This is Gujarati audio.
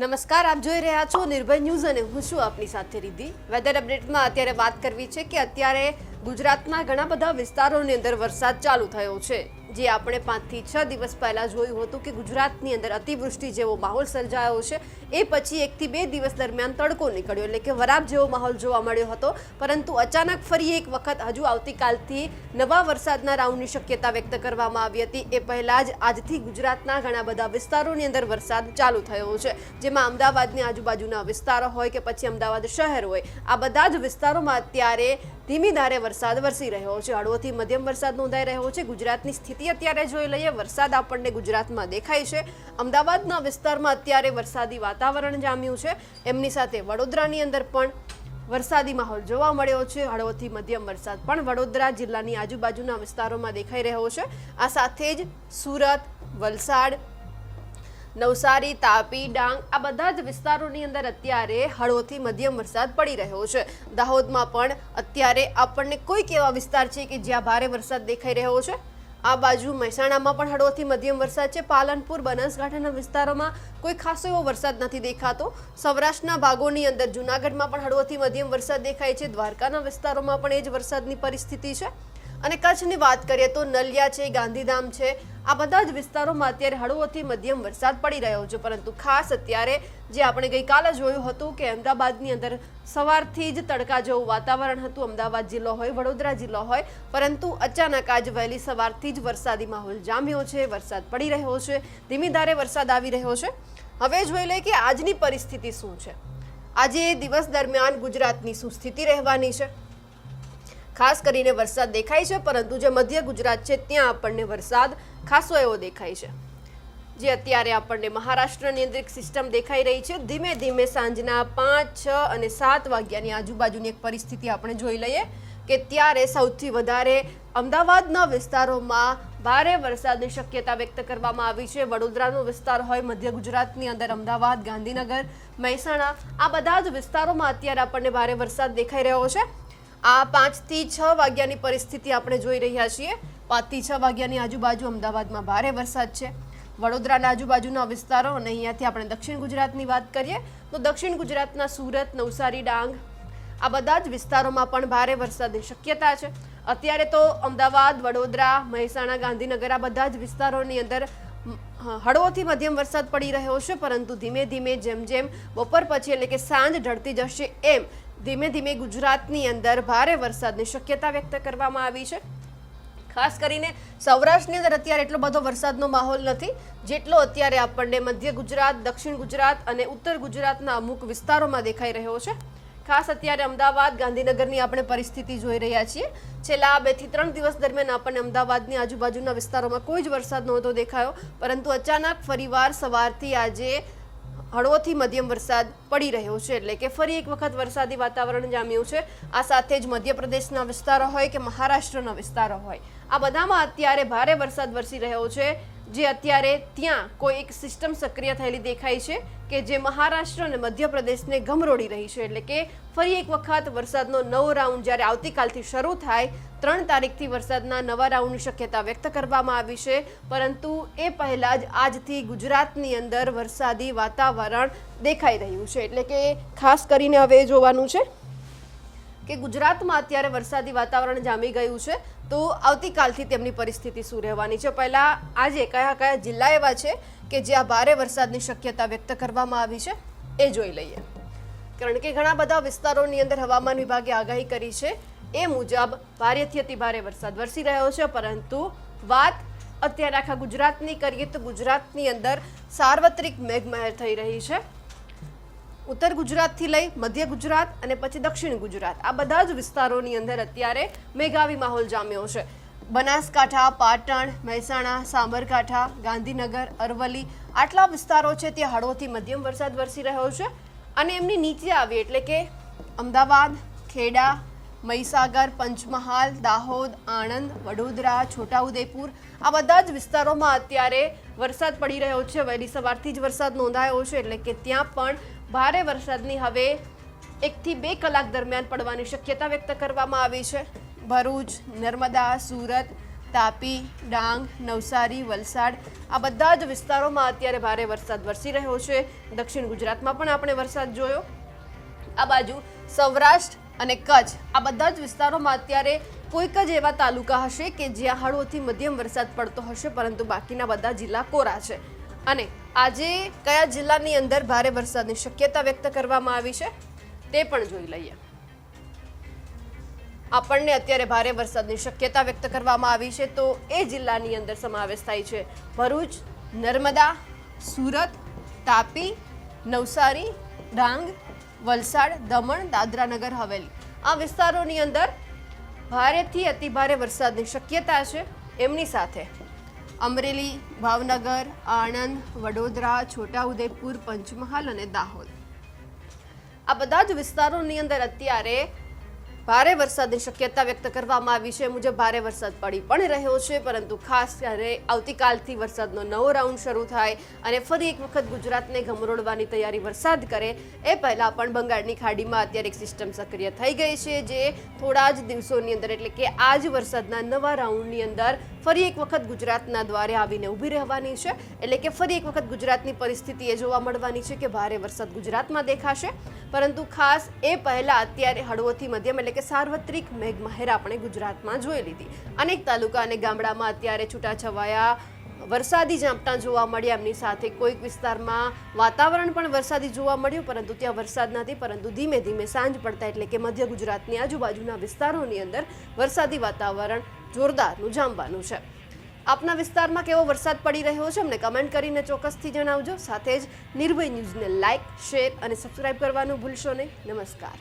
નમસ્કાર, આપ જોઈ રહ્યા છો નિર્ભય ન્યૂઝ અને હું છું આપની સાથે રીધિ વેધર અપડેટમાં અત્યારે વાત કરવી છે કે અત્યારે ગુજરાતના ઘણા બધા વિસ્તારોની અંદર વરસાદ ચાલુ થયો છે. જે આપણે પાંચથી છ દિવસ પહેલાં જોયું હતું કે ગુજરાતની અંદર અતિવૃષ્ટિ જેવો માહોલ સર્જાયો છે. એ પછી એકથી બે દિવસ દરમિયાન તડકો નીકળ્યો, એટલે કે વરાપ જેવો માહોલ જોવા મળ્યો હતો. પરંતુ અચાનક ફરી એક વખત હજુ આવતીકાલથી નવા વરસાદના રાઉન્ડની શક્યતા વ્યક્ત કરવામાં આવી હતી. એ પહેલાં જ આજથી ગુજરાતના ઘણા બધા વિસ્તારોની અંદર વરસાદ ચાલુ થયો છે. જેમાં અમદાવાદની આજુબાજુના વિસ્તારો હોય કે પછી અમદાવાદ શહેર હોય, આ બધા જ વિસ્તારોમાં અત્યારે ધીમી ધારે વરસાદ વરસી રહ્યો છે. હળવોથી મધ્યમ વરસાદ નોંધાઈ રહ્યો છે. ગુજરાતની સ્થિતિ અત્યારે જોઈ લઈએ, વરસાદ આપણને ગુજરાતમાં દેખાય છે. અમદાવાદના વિસ્તારમાં અત્યારે વરસાદી વાતાવરણ જામ્યું છે. એમની સાથે વડોદરાની અંદર પણ વરસાદી માહોલ જોવા મળ્યો છે. હળવોથી મધ્યમ વરસાદ પણ વડોદરા જિલ્લાની આજુબાજુના વિસ્તારોમાં દેખાઈ રહ્યો છે. આ સાથે જ સુરત, વલસાડ, નવસારી, તાપી, ડાંગ આ બધા જ વિસ્તારોની અંદર અત્યારે હળવોથી મધ્યમ વરસાદ પડી રહ્યો છે. દાહોદમાં પણ અત્યારે આપણને કોઈક એવા વિસ્તાર છે કે જ્યાં ભારે વરસાદ દેખાઈ રહ્યો છે? આ બાજુ મહેસાણામાં પણ હળવોથી મધ્યમ વરસાદ છે. પાલનપુર, બનાસકાંઠાના વિસ્તારોમાં કોઈ ખાસો એવો વરસાદ નથી દેખાતો. સૌરાષ્ટ્રના ભાગોની અંદર જુનાગઢમાં પણ હળવોથી મધ્યમ વરસાદ દેખાય છે. દ્વારકાના વિસ્તારોમાં પણ એ જ વરસાદની પરિસ્થિતિ છે. અને કચ્છની વાત કરીએ તો નલિયા છે, ગાંધીધામ છે, આ બધા જ વિસ્તારોમાં અત્યારે હળવોથી મધ્યમ વરસાદ પડી રહ્યો છે. પરંતુ ખાસ અત્યારે જે આપણે ગઈકાલે જોયું હતું કે અમદાવાદની અંદર સવારથી જ તડકા જેવું વાતાવરણ હતું. અમદાવાદ જિલ્લો હોય, વડોદરા જિલ્લો હોય, પરંતુ અચાનક આજ વહેલી સવારથી જ વરસાદી માહોલ જામ્યો છે, વરસાદ પડી રહ્યો છે, ધીમી ધારે વરસાદ આવી રહ્યો છે. હવે જોઈ લઈએ કે આજની પરિસ્થિતિ શું છે? આજે દિવસ દરમિયાન ગુજરાતની શું સ્થિતિ રહેવાની છે? ખાસ કરીને વરસાદ દેખાય છે, પરંતુ જે મધ્ય ગુજરાત છે, ત્યાં આપણને વરસાદ ખાસો એવો દેખાય છે. જે અત્યારે આપણને મહારાષ્ટ્રની અંદર એક સિસ્ટમ દેખાઈ રહી છે. ધીમે ધીમે સાંજના પાંચ, છ અને સાત વાગ્યાની આજુબાજુની એક પરિસ્થિતિ આપણે જોઈ લઈએ કે ત્યારે સૌથી વધારે અમદાવાદના વિસ્તારોમાં ભારે વરસાદની શક્યતા વ્યક્ત કરવામાં આવી છે. વડોદરાનો વિસ્તાર હોય, મધ્ય ગુજરાતની અંદર અમદાવાદ, ગાંધીનગર, મહેસાણા, આ બધા જ વિસ્તારોમાં અત્યારે આપણને ભારે વરસાદ દેખાઈ રહ્યો છે. આ પાંચથી છ વાગ્યાની પરિસ્થિતિ આપણે જોઈ રહ્યા છીએ. પાંચથી છ વાગ્યાની આજુબાજુ અમદાવાદમાં ભારે વરસાદ છે. વડોદરાના આજુબાજુના વિસ્તારો અને અહીંયાથી આપણે દક્ષિણ ગુજરાતની વાત કરીએ, તો દક્ષિણ ગુજરાતના સુરત, નવસારી, ડાંગ, આ બધા જ વિસ્તારોમાં પણ ભારે વરસાદની શક્યતા છે. અત્યારે તો અમદાવાદ, વડોદરા, મહેસાણા, ગાંધીનગર આ બધા જ વિસ્તારોની અંદર હળવોથી મધ્યમ વરસાદ પડી રહ્યો છે, પરંતુ ધીમે ધીમે જેમ જેમ બપોર પછી એટલે કે સાંજ ઢળતી જશે એમ ધીમે ધીમે ગુજરાતની અંદર ભારે વરસાદની શક્યતા વ્યક્ત કરવામાં આવી છે. ખાસ કરીને સૌરાષ્ટ્રની અંદર અત્યારે એટલો બધો વરસાદનો માહોલ નથી, જેટલો અત્યારે આપણને મધ્ય ગુજરાત, દક્ષિણ ગુજરાત અને ઉત્તર ગુજરાતના અમુક વિસ્તારોમાં દેખાઈ રહ્યો છે. ખાસ અત્યારે અમદાવાદ, ગાંધીનગરની આપણે પરિસ્થિતિ જોઈ રહ્યા છીએ. છેલ્લા બેથી ત્રણ દિવસ દરમિયાન આપણને અમદાવાદની આજુબાજુના વિસ્તારોમાં કોઈ જ વરસાદ નહોતો દેખાયો, પરંતુ અચાનક ફરીવાર સવારથી આજે હળવોથી મધ્યમ વરસાદ પડી રહ્યો છે. એટલે કે ફરી એક વખત વરસાદી વાતાવરણ જામ્યું છે. આ સાથે જ મધ્યપ્રદેશના વિસ્તારો હોય કે મહારાષ્ટ્રના વિસ્તારો હોય. આ બધામાં અત્યારે ભારે વરસાદ વરસી રહ્યો છે, જે અત્યારે ત્યાં કોઈ એક સિસ્ટમ સક્રિય થયેલી દેખાય છે કે જે મહારાષ્ટ્ર અને મધ્યપ્રદેશને ગમરોડી રહી છે. એટલે કે ફરી એક વખત વરસાદનો નવો રાઉન્ડ જ્યારે આવતીકાલથી શરૂ થાય, ત્રણ તારીખથી વરસાદના નવા રાઉન્ડની શક્યતા વ્યક્ત કરવામાં આવી છે. પરંતુ એ પહેલાં જ આજથી ગુજરાતની અંદર વરસાદી વાતાવરણ દેખાઈ રહ્યું છે. એટલે કે ખાસ કરીને હવે જોવાનું છે. કે ગુજરાતમાં અત્યારે વરસાદી વાતાવરણ જામી ગયું છે, તો આવતીકાલથી તેમની પરિસ્થિતિ શું રહેવાની છે? પહેલાં આજે કયા કયા જિલ્લા એવા છે કે જ્યાં ભારે વરસાદની શક્યતા વ્યક્ત કરવામાં આવી છે, એ જોઈ લઈએ. કારણ કે ઘણા બધા વિસ્તારોની અંદર હવામાન વિભાગે આગાહી કરી છે, એ મુજબ ભારેથી અતિ ભારે વરસાદ વરસી રહ્યો છે, પરંતુ વાત અત્યારે આખા ગુજરાતની કરીએ તો ગુજરાતની અંદર સાર્વત્રિક મેઘમહેર થઈ રહી છે. ઉત્તર ગુજરાતથી લઈ મધ્ય ગુજરાત અને પછી દક્ષિણ ગુજરાત. આ બધા જ વિસ્તારોની અંદર અત્યારે મેઘાવી માહોલ જામ્યો છે. બનાસકાંઠા, પાટણ, મહેસાણા, સાબરકાંઠા, ગાંધીનગર, અરવલ્લી આટલા વિસ્તારો છે ત્યાં હળવોથી મધ્યમ વરસાદ વરસી રહ્યો છે અને એમની નીચે આવી એટલે કે અમદાવાદ, ખેડા, મહીસાગર, પંચમહાલ, દાહોદ, આણંદ, વડોદરા, છોટાઉદેપુર આ બધા જ વિસ્તારોમાં અત્યારે વરસાદ પડી રહ્યો છે. વહેલી સવારથી જ વરસાદ નોંધાયો છે એટલે કે ત્યાં પણ ભારે વરસાદની હવે એકથી બે કલાક દરમિયાન પડવાની શક્યતા વ્યક્ત કરવામાં આવી છે. ભરૂચ, નર્મદા, સુરત, તાપી, ડાંગ, નવસારી, વલસાડ આ બધા જ વિસ્તારોમાં અત્યારે ભારે વરસાદ વરસી રહ્યો છે. દક્ષિણ ગુજરાતમાં પણ આપણે વરસાદ જોયો. આ બાજુ સૌરાષ્ટ્ર અને કચ્છ આ બધા જ વિસ્તારોમાં અત્યારે કોઈક જ એવા તાલુકા હશે કે જ્યાં હળવોથી મધ્યમ વરસાદ પડતો હશે, પરંતુ બાકીના બધા જિલ્લા કોરા છે. અને આજે કયા જિલ્લાની અંદર ભારે વરસાદની શક્યતા વ્યક્ત કરવામાં આવી છે તે પણ જોઈ લઈએ. આપણને અત્યારે ભારે વરસાદની શક્યતા વ્યક્ત કરવામાં આવી છે તો એ જિલ્લાની અંદર સમાવેશ થાય છે ભરૂચ, નર્મદા, સુરત, તાપી, નવસારી, ડાંગ, વલસાડ, દમણ, દાદરાનગર, હવેલી. આ વિસ્તારોની અંદર ભારેથી અતિભારે વરસાદની શક્યતા છે એમની સાથે અમરેલી, ભાવનગર, આણંદ, વડોદરા, છોટાઉદેપુર, પંચમહાલ અને દાહોદ. આ બધા જ વિસ્તારોની અંદર અત્યારે ભારે વરસાદની શક્યતા વ્યક્ત કરવામાં આવી છે. મુજબ ભારે વરસાદ પડી પણ રહ્યો છે, પરંતુ ખાસ ત્યારે આવતીકાલથી વરસાદનો નવો રાઉન્ડ શરૂ થાય અને ફરી એક વખત ગુજરાતને ગમરોડવાની તૈયારી વરસાદ કરે, એ પહેલાં પણ બંગાળની ખાડીમાં અત્યારે એક સિસ્ટમ સક્રિય થઈ ગઈ છે, જે થોડા જ દિવસોની અંદર એટલે કે આ જ વરસાદના નવા રાઉન્ડની અંદર ફરી એક વખત ગુજરાતના દ્વારે આવીને ઊભી રહેવાની છે. એટલે કે ફરી એક વખત ગુજરાતની પરિસ્થિતિ એ જોવા મળવાની છે કે ભારે વરસાદ ગુજરાતમાં દેખાશે. પરંતુ ખાસ એ પહેલા અત્યારે હળવોથી મધ્યમ એટલે કે સાર્વત્રિક મેઘમહેર આપણે ગુજરાતમાં જોઈ લીધી. અનેક તાલુકા અને ગામડામાં અત્યારે છૂટાછવાયા વરસાદી ઝાપટા જોવા મળ્યા. એમની સાથે કોઈક વિસ્તારમાં વાતાવરણ પણ વરસાદી જોવા મળ્યું, પરંતુ ત્યાં વરસાદ નથી. પરંતુ ધીમે ધીમે સાંજ પડતા એટલે કે મધ્ય ગુજરાતની આજુબાજુના વિસ્તારોની અંદર વરસાદી વાતાવરણ જોરદારનું જામવાનું છે. આપના વિસ્તારમાં કેવો વરસાદ પડી રહ્યો છે અમને કમેન્ટ કરીને ચોક્કસથી જણાવજો. સાથે જ નિર્ભય ન્યૂઝને લાઇક શેર અને સબસ્ક્રાઇબ કરવાનું ભૂલશો નહીં. નમસ્કાર.